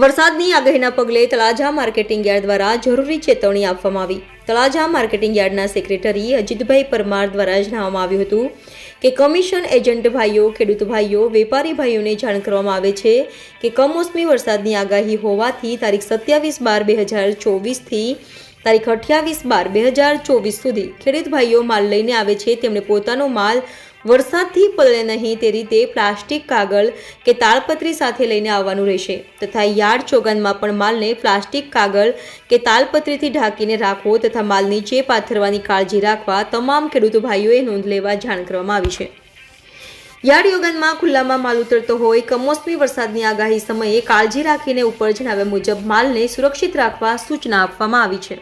વરસાદની આગાહીના પગલે તળાજા માર્કેટિંગ યાર્ડ દ્વારા જરૂરી ચેતવણી આપવામાં આવી. તળાજા માર્કેટિંગ યાર્ડના સેક્રેટરી અજીતભાઈ પરમાર દ્વારા જણાવવામાં આવ્યું હતું કે કમિશન એજન્ટ ભાઈઓ, ખેડૂત ભાઈઓ, વેપારી ભાઈઓને જાણ કરવામાં આવે છે કે કમોસમી વરસાદની આગાહી હોવાથી તારીખ સત્યાવીસ બાર બે હજાર ચોવીસથી તારીખ અઠ્યાવીસ બાર બે હજાર ચોવીસ સુધી ખેડૂત ભાઈઓ માલ લઈને આવે છે. તેમણે પોતાનો માલ વરસાદથી પલળે નહીં તે રીતે પ્લાસ્ટિક કાગળ કે તાલપત્રી સાથે લઈને આવવાનું રહેશે. તથા યાર્ડ ચોગાનમાં પણ માલને પ્લાસ્ટિક કાગળ કે તાલપત્રીથી ઢાંકીને રાખવો તથા માલની ચેપ પાથરવાની કાળજી રાખવા તમામ ખેડૂત ભાઈઓએ નોંધ લેવા જાણ કરવામાં આવી છે. યાર્ડ યોગનમાં ખુલ્લામાં માલ ઉતરતો હોય, કમોસમી વરસાદની આગાહી સમયે કાળજી રાખીને ઉપર જણાવ્યા મુજબ માલને સુરક્ષિત રાખવા સૂચના આપવામાં આવી છે.